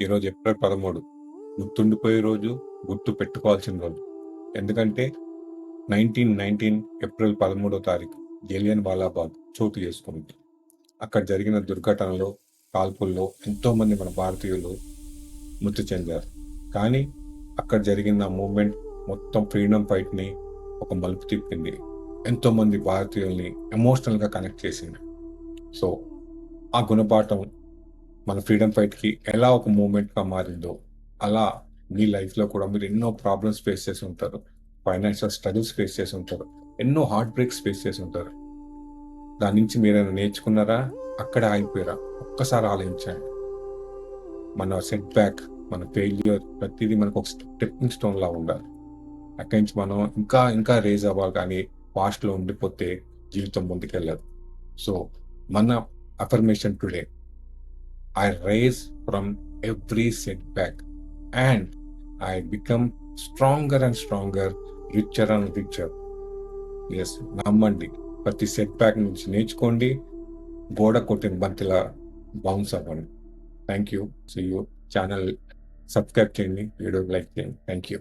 ఈరోజు ఏప్రిల్ పదమూడు. గుర్తుండిపోయే రోజు గుర్తు పెట్టుకోవాల్సిన రోజు. ఎందుకంటే నైన్టీన్ నైన్టీన్ ఏప్రిల్ పదమూడో తారీఖు జలియన్ వాలాబాగ్ చోటు చేసుకుంది. అక్కడ జరిగిన దుర్ఘటనలో కాల్పుల్లో ఎంతోమంది మన భారతీయులు మృతి చెందారు. కానీ అక్కడ జరిగిన మూమెంట్ మొత్తం ఫ్రీడమ్ ఫైట్ని ఒక మలుపు తిప్పింది. ఎంతోమంది భారతీయుల్ని ఎమోషనల్గా కనెక్ట్ చేసింది. సో ఆ గుణపాఠం మన ఫ్రీడమ్ ఫైట్కి ఎలా ఒక మూమెంట్గా మారిందో అలా మీ లైఫ్లో కూడా మీరు ఎన్నో ప్రాబ్లమ్స్ ఫేస్ చేసి ఉంటారు. ఫైనాన్షియల్ స్ట్రగుల్స్ ఫేస్ చేసి ఉంటారు. ఎన్నో హార్ట్ బ్రేక్స్ ఫేస్ చేసి ఉంటారు. దాని నుంచి మీరైనా నేర్చుకున్నారా? అక్కడ ఆగిపోయారా? ఒక్కసారి ఆలోచించండి. మన సెట్ బ్యాక్ మన ఫెయిల్యూర్ ప్రతిదీ మనకు ఒక స్టెప్పింగ్ స్టోన్ లా ఉండాలి. అక్కడి నుంచి మనం ఇంకా ఇంకా రేజ్ అవ్వాలి కానీ పాస్ట్లో ఉండిపోతే జీవితం ముందుకెళ్ళదు. సో మన affirmation today I rise from every setback and I become stronger and stronger richer and richer yes నమ్మండి. ప్రతి సెట్ బ్యాక్ నుంచి నేర్చుకోండి. గోడ కొట్టిన బంతిలా బౌన్స్ అవ్వండి. Thank you so you channel subscribe చేయండి. వీడియో లైక్ చేయండి. Thank you